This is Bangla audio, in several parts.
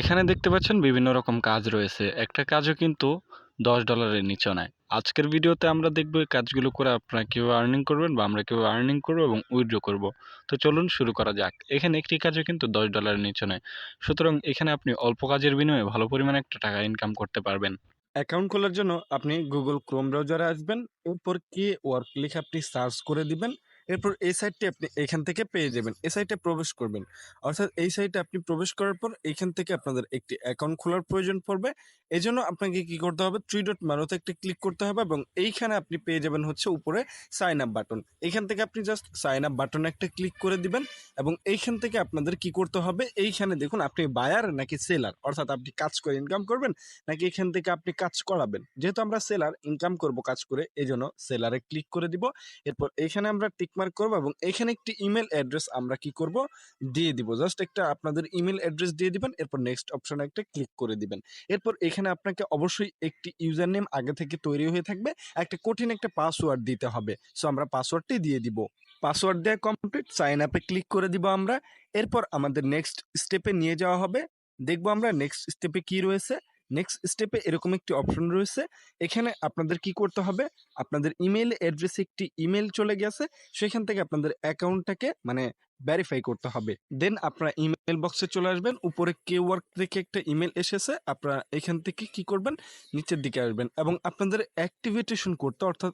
এখানে দেখতে পাচ্ছেন বিভিন্ন রকম কাজ রয়েছে। একটা কাজও কিন্তু দশ ডলারের নিচে নয় আজকের ভিডিওতে আমরা দেখব এই কাজগুলো করে আপনারা কীভাবে আর্নিং করবেন বা আমরা কীভাবে আর্নিং করব এবং উইড্রো করব। তো চলুন শুরু করা যাক। এখানে একটি কাজও কিন্তু দশ ডলারের নিচে নয় সুতরাং এখানে আপনি অল্প কাজের বিনিময়ে ভালো পরিমাণে একটা টাকা ইনকাম করতে পারবেন। অ্যাকাউন্ট খোলার জন্য আপনি গুগল ক্রোম ব্রাউজারে আসবেন। এরপর কি ওয়ার্ক লিখে আপনি সার্চ করে দিবেন। এরপর এই সাইডটি আপনি এখান থেকে পেয়ে যাবেন। এই সাইটে প্রবেশ করবেন। অর্থাৎ এই সাইটে আপনি প্রবেশ করার পর এখান থেকে আপনাদের একটি অ্যাকাউন্ট খোলার প্রয়োজন পড়বে। এই জন্য আপনাকে কি করতে হবে? থ্রি ডট মারোতে একটি ক্লিক করতে হবে এবং এইখানে আপনি পেয়ে যাবেন হচ্ছে উপরে সাইন আপ বাটন এখান থেকে আপনি জাস্ট সাইন আপ বাটনে একটা ক্লিক করে দিবেন এবং এইখান থেকে আপনাদের কি করতে হবে? এইখানে দেখুন আপনি বায়ার নাকি সেলার অর্থাৎ আপনি কাজ করে ইনকাম করবেন নাকি এখান থেকে আপনি কাজ করাবেন? যেহেতু আমরা সেলার ইনকাম করব কাজ করে এই জন্য সেলারে ক্লিক করে দিব। এরপর এখানে আমরা টিকমার্ক করব এবং এখানে একটি ইমেল অ্যাড্রেস আমরা কি করব? দিয়ে দিব। জাস্ট একটা আপনাদের ইমেল অ্যাড্রেস দিয়ে দিবেন, এরপর নেক্সট অপশনে একটা ক্লিক করে দিবেন। এরপর এখানে আপনাকে অবশ্যই একটি ইউজার নেম আগে থেকে তৈরি হয়ে থাকবে, একটা কঠিন একটা পাসওয়ার্ড দিতে হবে। সো আমরা পাসওয়ার্ডটি দিয়ে দিব। পাসওয়ার্ড দেওয়া কমপ্লিট সাইন আপে ক্লিক করে দিব আমরা। এরপর আমাদের নেক্সট স্টেপে নিয়ে যাওয়া হবে। দেখব আমরা নেক্সট স্টেপে কি রয়েছে। নেক্সট স্টেপে এরকম একটি অপশন রয়েছে। এখানে আপনাদের কি করতে হবে? আপনাদের ইমেল অ্যাড্রেসে একটি ইমেল চলে গেছে। সেখান থেকে আপনাদের অ্যাকাউন্টটাকে মানে ভ্যারিফাই করতে হবে। দেন আপনারা ইমেল বক্সে চলে আসবেন। উপরে কে ওয়ার্ক থেকে একটা ইমেল এসেছে। আপনারা এখান থেকে কি করবেন? নিচের দিকে আসবেন। এবং আপনাদের অ্যাক্টিভেটেশন করতে অর্থাৎ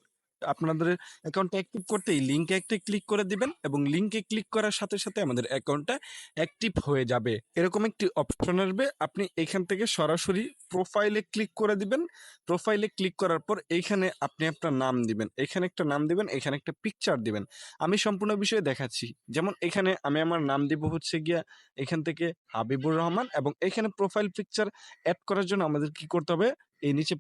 আপনাদের অ্যাকাউন্টটা অ্যাক্টিভ করতে এই লিঙ্কে একটা ক্লিক করে দিবেন এবং লিঙ্কে ক্লিক করার সাথে সাথে আমাদের অ্যাকাউন্টটা অ্যাক্টিভ হয়ে যাবে। এরকম একটি অপশন আসবে, আপনি এখান থেকে সরাসরি প্রোফাইলে ক্লিক করে দিবেন। প্রোফাইলে ক্লিক করার পর এইখানে আপনি আপনার নাম দিবেন। এখানে একটা নাম দিবেন, এখানে একটা পিকচার দিবেন। আমি সম্পূর্ণ বিষয়ে দেখাচ্ছি। যেমন এখানে আমি আমার নাম দিব হচ্ছে গিয়া এখান থেকে হাবিবুর রহমান এবং এখানে প্রোফাইল পিকচার অ্যাড করার জন্য আমাদের কি করতে হবে? এই নিচে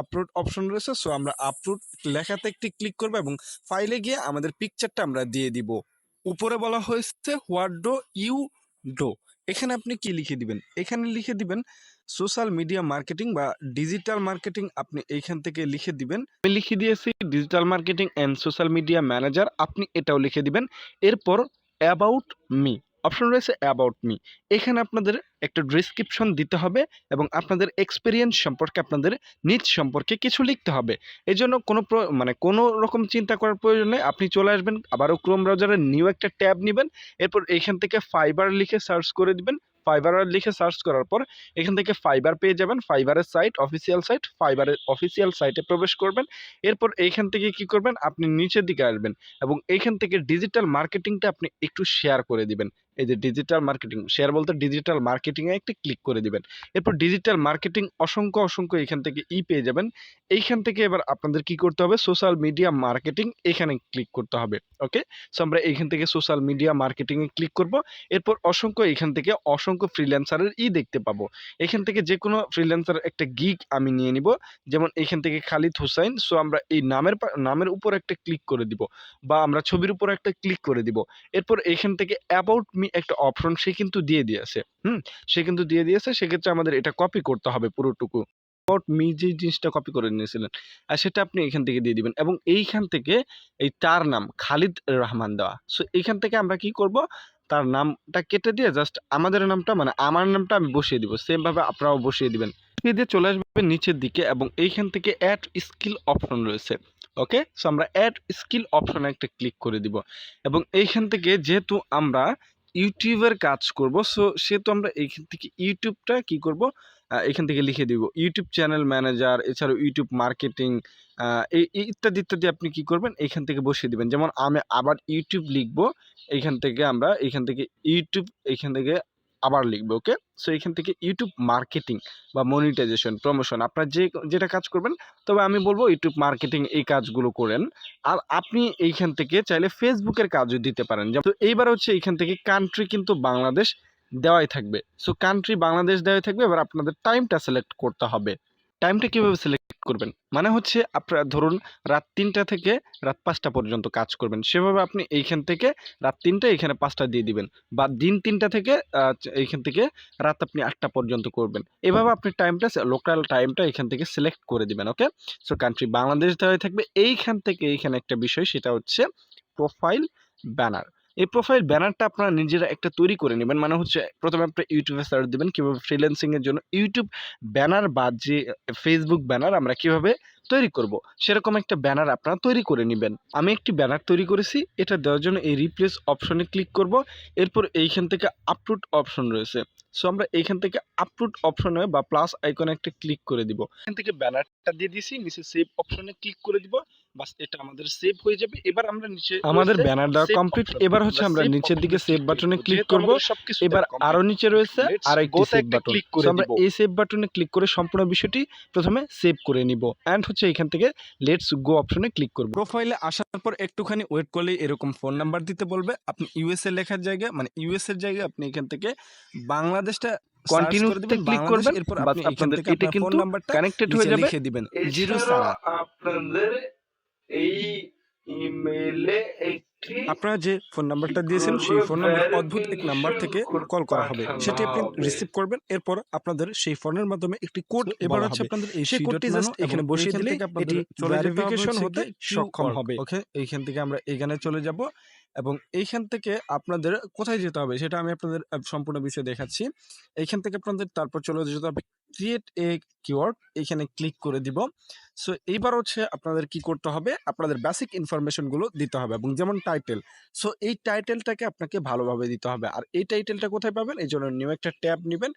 আপলোড অপশন রয়েছে সো আমরা আপলোড লেখাতে একটি ক্লিক করব এবং ফাইলে গিয়ে আমাদের পিকচারটা আমরা দিয়ে দিব। উপরে বলা হয়েছে হোয়াট ডো ইউ ডো এখানে আপনি কি লিখে দিবেন? এখানে লিখে দিবেন সোশ্যাল মিডিয়া মার্কেটিং বা ডিজিটাল মার্কেটিং আপনি এইখান থেকে লিখে দিবেন। আমি লিখে দিয়েছি digital marketing and social media manager আপনি এটাও লিখে দিবেন। এরপর অ্যাবাউট মি অপশন রয়েছে অ্যাবাউট মি এখানে আপনাদের একটা ডিসক্রিপশন দিতে হবে এবং আপনাদের এক্সপিরিয়েন্স সম্পর্কে, আপনাদের নিজ সম্পর্কে কিছু লিখতে হবে। এই জন্য কোনো মানে কোনো রকম চিন্তা করার প্রয়োজন নেই। আপনি চলে আসবেন, আবারও ক্রোম ব্রাউজারে নিউ একটা ট্যাব নেবেন, এরপর এখান থেকে ফাইবার লিখে সার্চ করে দিবেন। ফাইবার লিখে সার্চ করার পর এখান থেকে ফাইবার পেয়ে যাবেন। ফাইবারের সাইট অফিসিয়াল সাইট ফাইবারের অফিসিয়াল সাইটে প্রবেশ করবেন। এরপর এইখান থেকে কি করবেন? আপনি নিচের দিকে আসবেন এবং এইখান থেকে ডিজিটাল মার্কেটিংটা আপনি একটু শেয়ার করে দিবেন। এই যে ডিজিটাল মার্কেটিং শেয়ার বলতে ডিজিটাল মার্কেটিংয়ে একটি ক্লিক করে দিবেন। এরপর ডিজিটাল মার্কেটিং অসংখ্য অসংখ্য এখান থেকে ই পেয়ে যাবেন। এইখান থেকে এবার আপনাদের কি করতে হবে? সোশ্যাল মিডিয়া মার্কেটিং এখানে ক্লিক করতে হবে ওকে সো আমরা এইখান থেকে সোশ্যাল মিডিয়া মার্কেটিংয়ে ক্লিক করব। এরপর অসংখ্য এখান থেকে অসংখ্য ফ্রিল্যান্সারের ই দেখতে পাবো। এখান থেকে যে কোনো ফ্রিল্যান্সার একটা গিগ আমি নিয়ে নিব। যেমন এখান থেকে খালিদ হুসাইন সো আমরা এই নামের নামের উপর একটা ক্লিক করে দিব বা আমরা ছবির উপর একটা ক্লিক করে দিব। এরপর এখান থেকে অ্যাবাউট একটা অপশন সে কিন্তু দিয়ে দিয়েছে, হুম? সে কিন্তু দিয়ে দিয়েছে, সেক্ষেত্রে আমাদের এটা কপি করতে হবে পুরোটুকু। অ্যাবাউট মি যে জিনিসটা কপি করে নিয়েছিলেন, আর সেটা আপনি এখান থেকে দিয়ে দিবেন। এবং এইখান থেকে এই তার নাম খালিদ রহমান দেওয়া। সো এইখান থেকে আমরা কি করব? তার নামটা কেটে দিয়ে জাস্ট আমাদের নামটা মানে আমার নামটা আমি বসিয়ে দিব। সেম ভাবে আপনারাও বসিয়ে দিবেন। দিয়ে চলে আসবে নিচের দিকে এবং এইখান থেকে অ্যাড স্কিল অপশন রয়েছে। ওকে সো আমরা অ্যাড স্কিল অপশনে একটা ক্লিক করে দিব। এবং এইখান থেকে যেহেতু আমরা ইউটিউবের কাজ করব। সো সেহেতু আমরা এখান থেকে ইউটিউবটা কি করব? এখান থেকে লিখে দিব। ইউটিউব চ্যানেল ম্যানেজার, এছাড়াও ইউটিউব মার্কেটিং ইত্যাদি ইত্যাদি আপনি কি করবেন? এখান থেকে বসিয়ে দিবেন। যেমন আমি আবার ইউটিউব লিখব। এখান থেকে আমরা, এখান থেকে ইউটিউব, এখান থেকে আবার লিখব ওকে সো এখান থেকে ইউটিউব মার্কেটিং বা মনিটাইজেশন প্রমোশন আপনার যে, যেটা কাজ করবেন, তবে আমি বলব ইউটিউব মার্কেটিং এই কাজগুলো করেন। আর আপনি এইখান থেকে চাইলে ফেসবুকের কাজও দিতে পারেন। তো এইবার হচ্ছে এইখান থেকে কান্ট্রি কিন্তু বাংলাদেশ দেওয়াই থাকবে। সো কান্ট্রি বাংলাদেশ দেওয়াই থাকবে, এবার আপনাদের টাইমটা সিলেক্ট করতে হবে। টাইমটা কীভাবে সিলেক্ট করবেন। মানে হচ্ছে আপনারা ধরুন রাত তিনটা থেকে রাত পাঁচটা পর্যন্ত কাজ করবেন। সেভাবে আপনি এইখান থেকে রাত তিনটা এখানে পাঁচটা দিয়ে দিবেন বা দিন তিনটা থেকে এইখান থেকে রাত আপনি আটটা পর্যন্ত করবেন। এভাবে আপনি টাইমটা লোকাল টাইমটা এখান থেকে সিলেক্ট করে দিবেন, ওকে? সো কান্ট্রি বাংলাদেশ দেওয়াই থাকবে। এইখান থেকে এইখানে একটা বিষয় সেটা হচ্ছে প্রোফাইল ব্যানার। এই প্রোফাইল ব্যানারটা আপনারা নিজেরা একটা তৈরি করে নেবেন। মানে হচ্ছে প্রথমে আপনার ইউটিউবে সার্চ দেবেন, কীভাবে ফ্রিল্যান্সিংয়ের জন্য ইউটিউব ব্যানার বা যে ফেসবুক ব্যানার আমরা কীভাবে তৈরি করব, সেরকম একটা ব্যানার আপনারা তৈরি করে নেবেন। আমি একটি ব্যানার তৈরি করেছি, এটা দেওয়ার জন্য এই রিপ্লেস অপশনে ক্লিক করব, এরপর এইখান থেকে আপলোড অপশন রয়েছে। সো আমরা এইখান থেকে আপলোড অপশনে বা প্লাস আইকনে একটা ক্লিক করে দিব। এখান থেকে ব্যানারটা দিয়ে দিছি, নিচে সেভ অপশনে ক্লিক করে দিব। বাস এটা আমাদের সেভ হয়ে যাবে। এবার আমরা নিচে আমাদের ব্যানার দেওয়া কমপ্লিট এবার হচ্ছে আমরা নিচের দিকে সেভ বাটনে ক্লিক করব। এবার আরও নিচে রয়েছে সেভ বাটন আমরা এই সেভ বাটনে ক্লিক করে সম্পূর্ণ বিষয়টি প্রথমে সেভ করে নিব। অ্যান্ড হচ্ছে এখান থেকে লেটস গো অপশনে ক্লিক করব। প্রোফাইলে আসার পর একটুখানি ওয়েট করলে এরকম ফোন নাম্বার দিতে বলবে। আপনি ইউএসএ লেখার জায়গায় মানে ইউএস এর জায়গায় আপনি এখান থেকে বাংলাদেশটা তে করবেন, এরপর আপনাদের এটা কিন্তু কানেক্টেড হয়ে যাবে। লিখে দিবেন। জিরো আপনাদের এই ইমেইলে একটি আপনারা যে ফোন নাম্বারটা দিয়েছেন সেই ফোন নাম্বার অদ্ভুত এক নাম্বার থেকে কল করা হবে। সেটি আপনি রিসিভ করবেন এরপর আপনাদের সেই ফোনের মাধ্যমে একটি কোড এবার হচ্ছে আপনাদের এই সেই কোডটি জাস্ট এখানে বসিয়ে দিলে এটি ভেরিফিকেশন হতে সক্ষম হবে। ওকে এইখান থেকে আমরা এখানে চলে যাব। এবং এইখান থেকে আপনাদের কোথায় যেতে হবে সেটা আমি আপনাদের সম্পূর্ণ বিষয় দেখাচ্ছি। এইখান থেকে আপনাদের তারপর চলে যেতে হবে ক্রিয়েট এ কিওয়ার্ড এইখানে ক্লিক করে দিব। সো এইবার হচ্ছে আপনাদের কি করতে হবে? আপনাদের বেসিক ইনফরমেশনগুলো দিতে হবে এবং যেমন টাইটেল সো এই টাইটেলটাকে আপনাকে ভালোভাবে দিতে হবে। আর এই টাইটেলটা কোথায় পাবেন? এই জন্য নিউ একটা ট্যাব নেবেন।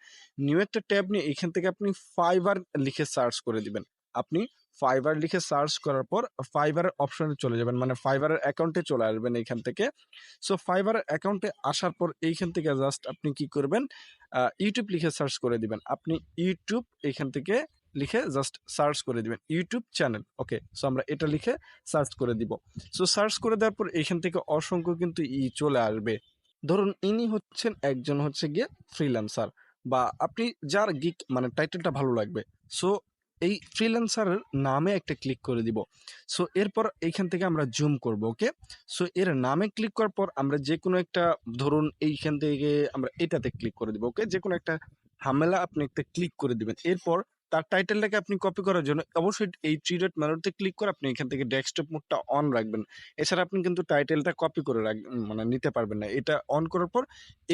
নিউ একটা ট্যাব নিয়ে এখান থেকে আপনি ফাইবার লিখে সার্চ করে দিবেন। আপনি ফাইবার লিখে সার্চ করার পর ফাইবারের অপশনে চলে যাবেন মানে ফাইবারের অ্যাকাউন্টে চলে আসবেন এইখান থেকে। সো ফাইবারের অ্যাকাউন্টে আসার পর এইখান থেকে জাস্ট আপনি কি করবেন ইউটিউব লিখে সার্চ করে দিবেন। আপনি ইউটিউব এখান থেকে লিখে জাস্ট সার্চ করে দিবেন ইউটিউব চ্যানেল ওকে সো আমরা এটা লিখে সার্চ করে দিব। সো সার্চ করে দেওয়ার পর এখান থেকে অসংখ্য কিন্তু ই চলে আসবে। ধরুন ইনি হচ্ছেন একজন হচ্ছে গিয়ে ফ্রিল্যান্সার বা আপনি যার গিক মানে টাইটেলটা ভালো লাগবে। সো এই ফ্রিল্যান্সারের নামে একটা ক্লিক করে দিব। সো এরপর এইখান থেকে আমরা জুম করব ওকে সো এর নামে ক্লিক করার পর আমরা যে কোনো একটা, ধরুন এইখান থেকে আমরা এটাতে ক্লিক করে দিব ওকে যে কোনো একটা হামেলা আপনি একটা ক্লিক করে দিবেন। এরপর তার টাইটেলটাকে আপনি কপি করার জন্য অবশ্যই এই থ্রি ডট ক্লিক করে আপনি এখান থেকে ডেস্কটপ মোডটা অন রাখবেন। এছাড়া আপনি কিন্তু টাইটেলটা কপি করে রাখ মানে নিতে পারবেন না। এটা অন করার পর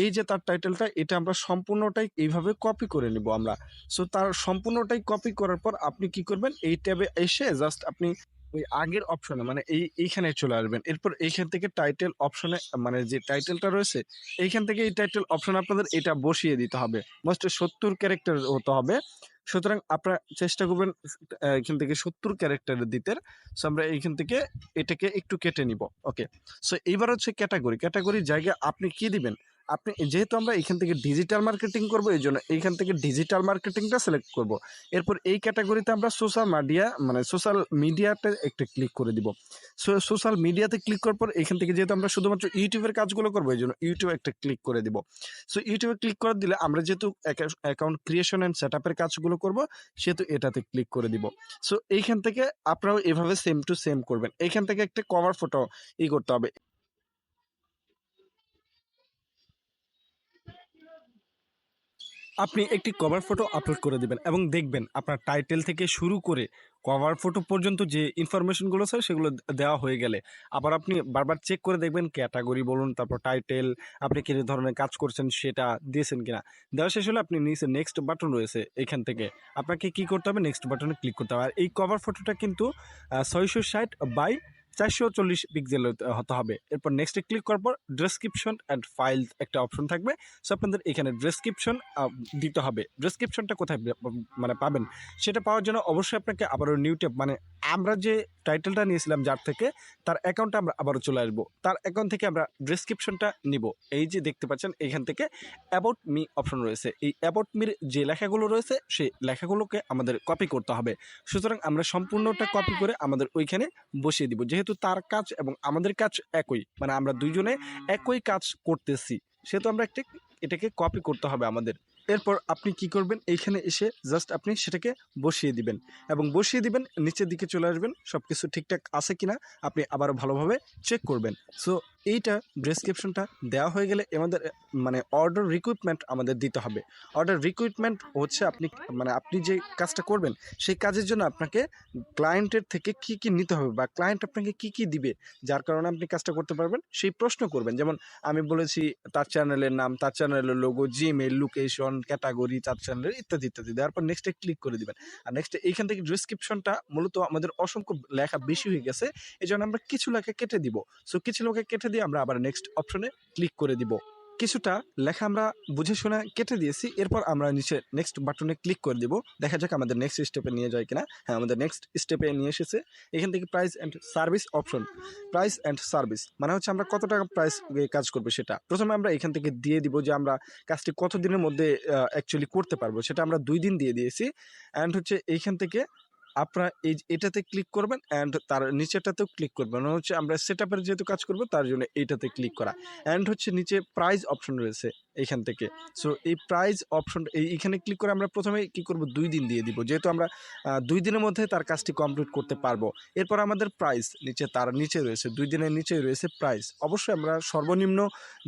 এই যে তার টাইটেলটা এটা আমরা সম্পূর্ণটাই এইভাবে কপি করে নিব আমরা। সো তার সম্পূর্ণটাই কপি করার পর আপনি কি করবেন? এই ট্যাবে এসে জাস্ট আপনি ওই আগের অপশনে মানে এই, এইখানে চলে আসবেন। এরপর এইখান থেকে টাইটেল অপশনে মানে যে টাইটেলটা রয়েছে, এইখান থেকে এই টাইটেল অপশন আপনাদের এটা বসিয়ে দিতে হবে। মোস্ট সত্তর ক্যারেক্টার হতে হবে। সুতরাং আপনারা চেষ্টা করবেন এখান থেকে সত্তর ক্যারেক্টারের দিতে সো আমরা এইখান থেকে এটাকে একটু কেটে নিব। ওকে সো এইবার হচ্ছে ক্যাটাগরি ক্যাটাগরির জায়গায় আপনি কি দিবেন? আপনি যেহেতু আমরা এখান থেকে ডিজিটাল মার্কেটিং করব, এই জন্য এইখান থেকে ডিজিটাল মার্কেটিংটা সিলেক্ট করব। এরপর এই ক্যাটাগরিতে আমরা সোশ্যাল মিডিয়া মানে সোশ্যাল মিডিয়াতে একটা ক্লিক করে দিব। সো সোশ্যাল মিডিয়াতে ক্লিক করার পর এখান থেকে যেহেতু আমরা শুধুমাত্র ইউটিউবের কাজগুলো করব, এই জন্য ইউটিউবে একটা ক্লিক করে দিব। সো ইউটিউবে ক্লিক করে দিলে আমরা যেহেতু অ্যাকাউন্ট ক্রিয়েশন অ্যান্ড সেট কাজগুলো করব, সেহেতু এটাতে ক্লিক করে দিব। সো এইখান থেকে আপনারাও এভাবে সেম টু সেম করবেন। এখান থেকে একটা কভার ফটো ই করতে হবে। আপনি একটি কভার ফটো আপলোড করে দিবেন এবং দেখবেন আপনার টাইটেল থেকে শুরু করে কভার ফটো পর্যন্ত যে ইনফরমেশনগুলো আছে সেগুলো দেওয়া হয়ে গেলে। আবার আপনি বারবার চেক করে দেখবেন ক্যাটাগরি বলুন, তারপর টাইটেল আপনি কি ধরনের কাজ করছেন সেটা দিয়েছেন কিনা। দেওয়া শেষ হলে আপনি নিচে নেক্সট বাটন রয়েছে এখান থেকে। আপনাকে কি করতে হবে? নেক্সট বাটনে ক্লিক করতে হবে। আর এই কভার ফটোটা কিন্তু ছয়শো ষাট বাই চারশো চল্লিশ পিক্সেল হতে হবে। এরপর নেক্সটে ক্লিক করার পর ডেসক্রিপশন অ্যান্ড ফাইল একটা অপশন থাকবে। সো আপনাদের এখানে ডেসক্রিপশন দিতে হবে। ডেসক্রিপশনটা কোথায় মানে পাবেন? সেটা পাওয়ার জন্য অবশ্যই আপনাকে আবারও নিউ মানে আমরা যে টাইটেলটা নিয়েছিলাম যার থেকে, তার অ্যাকাউন্টটা আমরা আবারও চলে আসব। তার অ্যাকাউন্ট থেকে আমরা ডেসক্রিপশনটা নিব। এই যে দেখতে পাচ্ছেন, এখান থেকে অ্যাবাউট মি অপশন রয়েছে। এই অ্যাবাউট মির যে লেখাগুলো রয়েছে, সেই লেখাগুলোকে আমাদের কপি করতে হবে। সুতরাং আমরা সম্পূর্ণটা কপি করে আমাদের ওইখানে বসিয়ে দিব। যেহেতু তার কাজ এবং আমাদের কাজ একই মানে আমরা দুইজনে একই কাজ করতেছি, সেহেতু আমরা একটি, এটাকে কপি করতে হবে আমাদের। এরপর আপনি কি করবেন? এইখানে এসে জাস্ট আপনি সেটাকে বসিয়ে দিবেন এবং বসিয়ে দিবেন, নিচের দিকে চলে আসবেন সব কিছু ঠিকঠাক আছে কিনা আপনি আবার ভালোভাবে চেক করবেন। সো এইটা ডেসক্রিপশনটা দেওয়া হয়ে গেলে আমাদের মানে অর্ডার রিক্রুটমেন্ট আমাদের দিতে হবে। অর্ডার রিক্রুটমেন্ট হচ্ছে আপনি মানে আপনি যে কাজটা করবেন, সেই কাজের জন্য আপনাকে ক্লায়েন্টের থেকে কি কি নিতে হবে বা ক্লায়েন্ট আপনাকে কি কি দিবে, যার কারণে আপনি কাজটা করতে পারবেন, সেই প্রশ্ন করবেন। যেমন আমি বলেছি তার চ্যানেলের নাম, তার চ্যানেলের লোগো জিমেল লোকেশন ক্যাটাগরি তার চ্যানেলের ইত্যাদি ইত্যাদি। দেওয়ার পর নেক্সটে ক্লিক করে দিবেন। আর নেক্সট এইখান থেকে ডিসক্রিপশনটা মূলত আমাদের অসংখ্য লেখা বেশি হয়ে গেছে এই আমরা কিছু লেখা কেটে দিব। সো কিছু লেখা কেটে দিয়ে আমরা আবার নেক্সট অপশনে ক্লিক করে দিব। কিছুটা লেখা আমরা বুঝে শুনে কেটে দিয়েছি, এরপর আমরা নিচে নেক্সট বাটনে ক্লিক করে দিব। দেখা যাক আমাদের নেক্সট স্টেপে নিয়ে যায় কিনা। হ্যাঁ আমাদের নেক্সট স্টেপে নিয়ে এসেছে। এখান থেকে price and service option price and service মানে হচ্ছে আমরা কত টাকা প্রাইস কাজ করব সেটা। প্রথমে আমরা এখান থেকে দিয়ে দিব যে আমরা কাজটি কত দিনের মধ্যে অ্যাকচুয়ালি করতে পারব। সেটা আমরা দুই দিন দিয়ে দিয়েছি। অ্যান্ড হচ্ছে এইখান থেকে আপনারা এই এটাতে ক্লিক করবেন অ্যান্ড তার নিচেটাতেও ক্লিক করবেন। মানে হচ্ছে আমরা সেট আপের যেহেতু কাজ করব, তার জন্য এইটাতে ক্লিক করা। অ্যান্ড হচ্ছে নিচে প্রাইস অপশন রয়েছে এইখান থেকে। সো এই প্রাইস অপশন এই এখানে ক্লিক করে আমরা প্রথমে কি করব? দুই দিন দিয়ে দিব। যেহেতু আমরা দুই দিনের মধ্যে তার কাজটি কমপ্লিট করতে পারব। এরপর আমাদের প্রাইস নিচে, তার নিচে রয়েছে, দুই দিনের নিচে রয়েছে প্রাইস অবশ্যই আমরা সর্বনিম্ন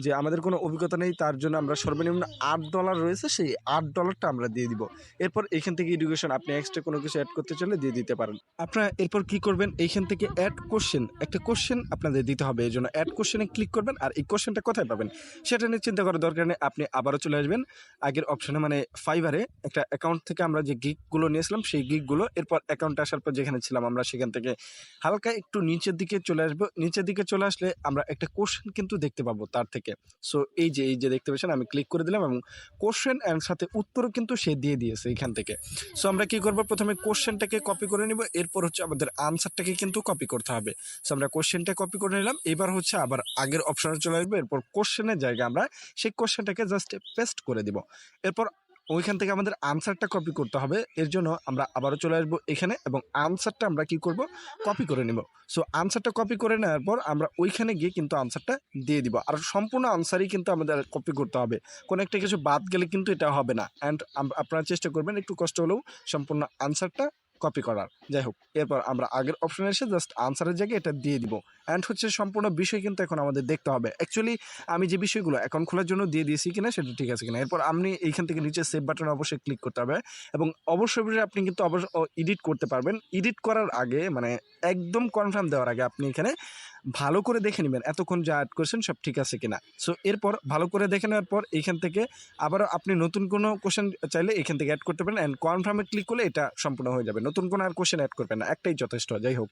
যে, আমাদের কোনো অভিজ্ঞতা নেই, তার জন্য আমরা সর্বনিম্ন আট ডলার রয়েছে, সেই আট ডলারটা আমরা দিয়ে দিব। এরপর এখান থেকে এডুকেশন আপনি এক্সট্রা কোনো কিছু অ্যাড করতে চাইলে দিয়ে দিতে পারেন। আপনারা এরপর কি করবেন? এইখান থেকে অ্যাড কোশ্চেন একটা কোশ্চেন আপনাদের দিতে হবে। এই জন্য অ্যাড কোশ্চেনে ক্লিক করবেন আর এই কোশ্চেনটা কোথায় পাবেন? সেটা নিয়ে চিন্তা করার দরকার নেই, আপনি আবারও চলে আসবেন। আগের অপশানে মানে ফাইবারে একটা অ্যাকাউন্ট থেকে আমরা যে গিকগুলো নিয়েছিলাম, সেই গিকগুলো এরপর অ্যাকাউন্টে আসার পর যেখানে ছিলাম আমরা সেখান থেকে হালকা একটু নিচের দিকে চলে আসব। নিচের দিকে চলে আসলে আমরা একটা কোশ্চেন কিন্তু দেখতে পাবো তার থেকে। সো এই যে এই যে দেখতে পাচ্ছেন, আমি ক্লিক করে দিলাম এবং কোশ্চেন অ্যান্ড সাথে উত্তরও কিন্তু সে দিয়ে দিয়েছে এখান থেকে। সো আমরা কি করব? প্রথমে কোশ্চেনটাকে কপি করে নিব, এরপর হচ্ছে আমাদের আনসারটাকে কিন্তু কপি করতে হবে। সো আমরা কোশ্চেনটা কপি করে নিলাম, এবার হচ্ছে আবার আগের অপশনে চলে আসব, এরপর কোশ্চেনের জায়গায় আমরা সেই কোশ্চেনটাকে জাস্ট পেস্ট করে দিব। এরপর ওইখান থেকে আমাদের আনসারটা কপি করতে হবে, এর জন্য আমরা আবারও চলে আসব এখানে এবং আনসারটা আমরা কি করব? কপি করে নিব। সো আনসারটা কপি করে নেওয়ার পর আমরা ওইখানে গিয়ে কিন্তু আনসারটা দিয়ে দিব। আর সম্পূর্ণ আনসারই কিন্তু আমাদের কপি করতে হবে। কোনো একটা কিছু বাদ গেলে কিন্তু এটা হবে না। অ্যান্ড আপনারা চেষ্টা করবেন, একটু কষ্ট হলেও সম্পূর্ণ আনসারটা কপি করার। যাই হোক এরপর আমরা আগের অপশনে এসে জাস্ট আনসারের জায়গায় এটা দিয়ে দিব। অ্যান্ড হচ্ছে সম্পূর্ণ বিষয় কিন্তু এখন আমাদের দেখতে হবে। অ্যাকচুয়ালি আমি যে বিষয়গুলো অ্যাকাউন্ট খোলার জন্য দিয়ে দিয়েছি কিনা সেটা ঠিক আছে কিনা। এরপর আপনি এইখান থেকে নিচে সেভ বাটন অবশ্যই ক্লিক করতে হবে। এবং অবশ্যই আপনি কিন্তু অবশ্য এডিট করতে পারবেন। এডিট করার আগে মানে একদম কনফার্ম দেওয়ার আগে আপনি এখানে ভালো করে দেখে নেবেন এতক্ষণ যা অ্যাড করছেন সব ঠিক আছে কিনা। সো এরপর ভালো করে দেখে নেওয়ার পর এইখান থেকে আবারও আপনি নতুন কোনো কোশ্চেন চাইলে এখান থেকে অ্যাড করতে পারেন অ্যান্ড কনফার্মে ক্লিক করলে এটা সম্পূর্ণ হয়ে যাবে। নতুন কোনো আর কোশ্চেন অ্যাড করবেন না, একটাই যথেষ্ট, যাই হোক।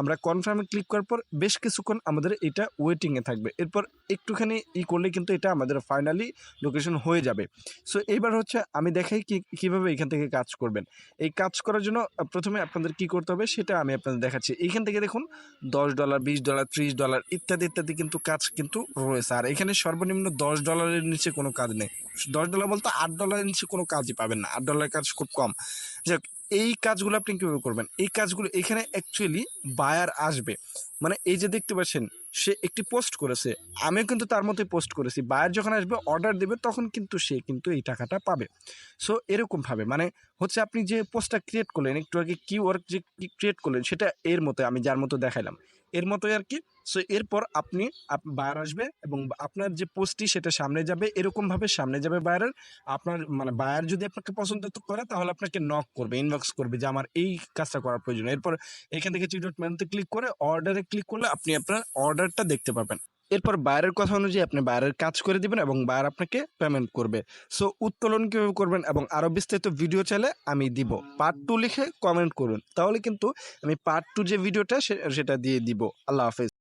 আমরা কনফার্মে ক্লিক করার পর বেশ কিছুক্ষণ আমাদের এটা ওয়েটিংয়ে থাকবে। এরপর একটুখানি ই করলে কিন্তু এটা আমাদের ফাইনালি লোকেশন হয়ে যাবে। সো এইবার হচ্ছে আমি দেখাই কি, কীভাবে এখান থেকে কাজ করবেন। এই কাজ করার জন্য প্রথমে আপনাদের কি করতে হবে সেটা আমি আপনাদের দেখাচ্ছি। এইখান থেকে দেখুন, দশ ডলার বিশ ডলার ত্রিশ ডলার ইত্যাদি ইত্যাদি কিন্তু কাজ কিন্তু রয়েছে। আর এখানে সর্বনিম্ন দশ ডলারের নিচে কোনো কাজ নেই। দশ ডলার বলতে আট ডলারের নিচে কোনো কাজই পাবেন না। আট ডলারের কাজ খুব কম। যে এই কাজগুলো আপনি কীভাবে করবেন? এই কাজগুলো এখানে অ্যাকচুয়ালি বায়ার আসবে। মানে এই যে দেখতে পাচ্ছেন সে একটি পোস্ট করেছে। আমিও কিন্তু তার মতোই পোস্ট করেছি। বায়ার যখন আসবে অর্ডার দেবে, তখন কিন্তু সে কিন্তু এই টাকাটা পাবে। সো এরকমভাবে মানে হচ্ছে আপনি যে পোস্টটা ক্রিয়েট করলেন, একটু আগে কি ওয়ার্ক যে ক্রিয়েট করলেন, সেটা এর মতো আমি যার মতো দেখাইলাম। এর মতোই আর কি সো এরপর আপনি বায়ার আসবে এবং আপনার যে পোস্টটি সেটা সামনে যাবে, এরকমভাবে সামনে যাবে বায়ারের আপনার মানে বায়ার যদি আপনাকে পছন্দ করে, তাহলে আপনাকে নক করবে ইনবক্স করবে যে আমার এই কাজটা করার প্রয়োজন। এরপর এখান থেকে থ্রি ডট মেনুতে ক্লিক করে অর্ডারে ক্লিক করলে আপনি আপনার অর্ডারটা দেখতে পাবেন। এরপর বায়ারের কথা অনুযায়ী আপনি বায়ারের কাজ করে দিবেন এবং বায়ার আপনাকে পেমেন্ট করবে। সো উত্তোলন কীভাবে করবেন এবং আরও বিস্তারিত ভিডিও চাইলে আমি দিব। পার্ট টু লিখে কমেন্ট করুন। তাহলে কিন্তু আমি পার্ট টু যে ভিডিওটা সেটা দিয়ে দিব। আল্লাহ হাফেজ।